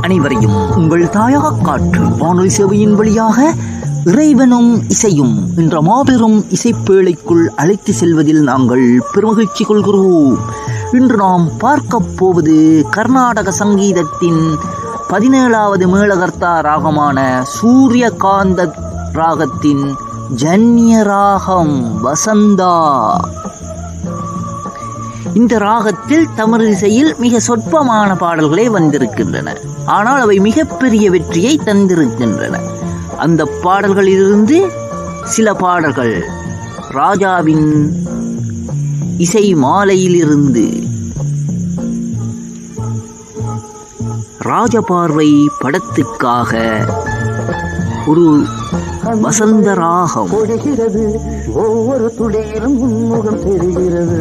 அனைவரையும் உங்கள் தாயக காற்று வானொலி சேவையின் வழியாக இறைவனும் இசையும் என்ற மாபெரும் இசைப்பேழைக்குள் அழைத்து செல்வதில் நாங்கள் பெருமகிழ்ச்சி கொள்கிறோம். இன்று நாம் பார்க்க போவது கர்நாடக சங்கீதத்தின் பதினேழாவது மேலகர்த்தா ராகமான சூரியகாந்த ராகத்தின் ஜன்ய ராகம் வசந்தா. இந்த ராகத்தில் தமிழிசையில் மிக சொற்பமான பாடல்களே வந்திருக்கின்றன. ஆனால் அவை மிகப்பெரிய வெற்றியை தந்திருக்கின்றன. அந்த பாடல்களிலிருந்து சில பாடல்கள் ராஜாவின் இசை மாலையிலிருந்து ராஜபார்வை படத்துக்காக ஒரு வசந்த ராகம். பொழிகிறது. ஒவ்வொரு துளியிலும் உன்முகம் தெரிகிறது.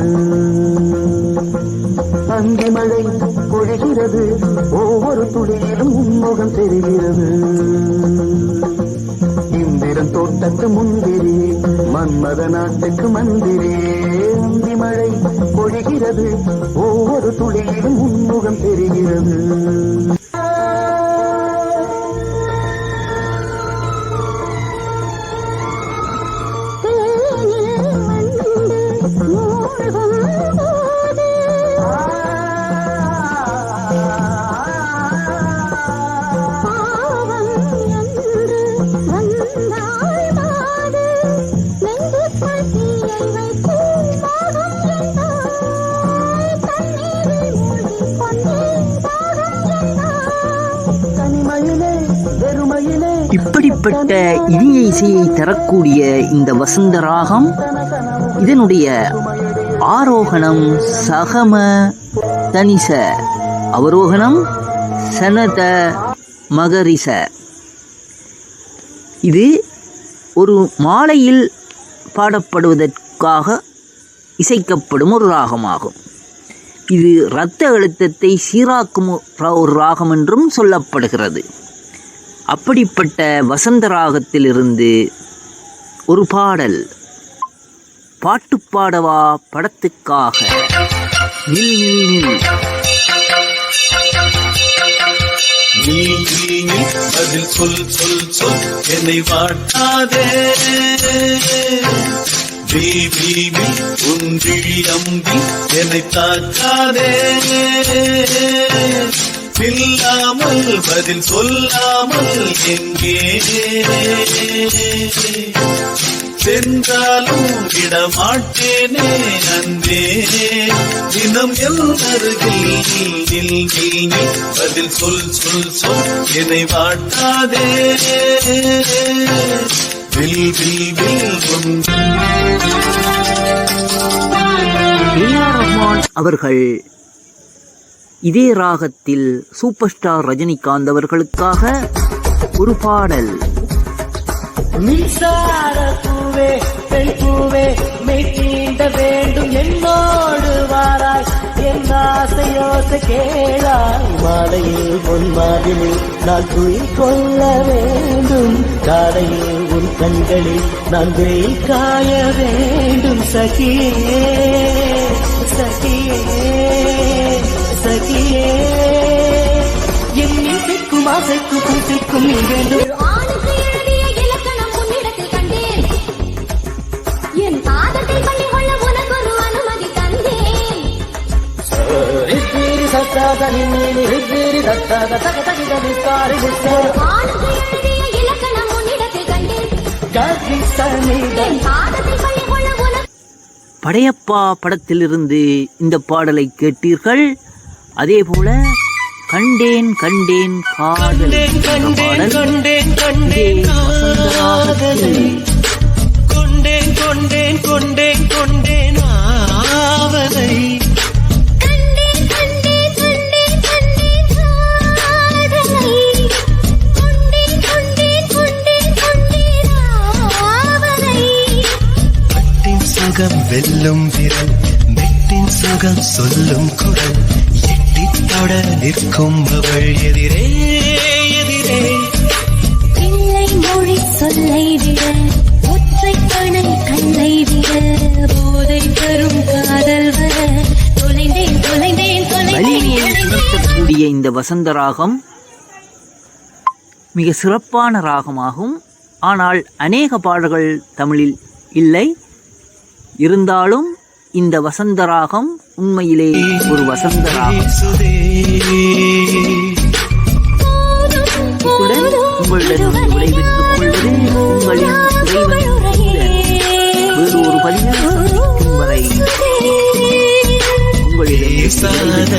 அந்தி மழை பொழிகிறது. ஒவ்வொரு துளியிலும் உன்முகம் தெரிகிறது. இந்திரன் தோட்டத்து முந்திரி மன்மத நாட்டுக்கு மந்திரே. அந்தி மழை பொழிகிறது. ஒவ்வொரு துளியிலும் உன்முகம் தெரிகிறது. இப்படிப்பட்ட இனிய இசையை தரக்கூடிய இந்த வசந்த ராகம் இதனுடைய ஆரோகணம் சகம தனிச அவரோகணம் சனத மகரிச. இது ஒரு மாலையில் பாடப்படுவதற்காக இசைக்கப்படும் ஒரு ராகமாகும். இது இரத்த அழுத்தத்தை சீராக்கும் ஒரு ராகம் என்றும் சொல்லப்படுகிறது. அப்படிப்பட்ட வசந்த ராகத்திலிருந்து ஒரு பாடல். பாட்டு பாடவா படத்துக்காக நில் நில் நில். பதில் சொல் சொல் சொல் என்னை வாட்டாதே. நீ உன் விழி அம்பி என்னை தாக்காதே. இல்லாமல் பதில் சொல்லாமல் எங்கே? சென்றாலும் விடமாட்டேனே அன்பே தினம் என் அருகில் நில் நில் பதில் சொல் சொல் சொல் என்னை வாட்டாதே. வில் வில் வில் உன் அவர்கள் இதே ராகத்தில் சூப்பர் ஸ்டார் ரஜினிகாந்த் அவர்களுக்காக ஒரு பாடல். மின்சார பூவே பெண் பூவே மெய் தீண்ட வேண்டும் என்னோடு வாராய். என் ஆசையோசை கேளாய். மாலையில் பொன் மாதிரில் நான் துயில் கொள்ள வேண்டும். காலையில் உன் கண்களில் நான் வெயில் காய வேண்டும். சகியே சகியே. தக எழுதிய இலக்கணம் உன்னிடத்தில் கண்டேன். பண்ணி கொள்ள உனக்கு படையப்பா படத்திலிருந்து இந்த பாடலை கேட்டீர்கள். அதே போல கண்டேன் கண்டேன் காதல். கொண்டேன் கொண்டேன் கொண்டேன் கொண்டேன் ஆவதை. கண்டேன் கண்டேன் கண்டேன் கண்டேன் காதலை. கொண்டேன் கொண்டேன் கொண்டேன் கொண்டேன் ஆவலை சுகம் வெல்லும் விரல் மெட்டின் சுகம் சொல்லும் குரல் எட்டித் தொட நிற்கும் அவள் எதிரே எதிரே. பிள்ளை மொழி சொல்லை விட ஒற்றை கணை கண்ணை விட போதை தரும் காதல் வர. தொலைந்தேன் தொலைந்தேன் தொலைந்தேன். இந்த வசந்த ராகம் மிக சிறப்பான ராகமாகும். ஆனால் அநேக பாடல்கள் தமிழில் இல்லை. இருந்தாலும் இந்த வசந்த ராகம் உண்மையிலே ஒரு வசந்த ராகம் இத்துடன் உங்களிடம் விடைபெற்றுக் கொள்வது உங்களின் இறைவன் வேறு ஒரு சந்திக்கும் வரை உங்களிடம் பேசாத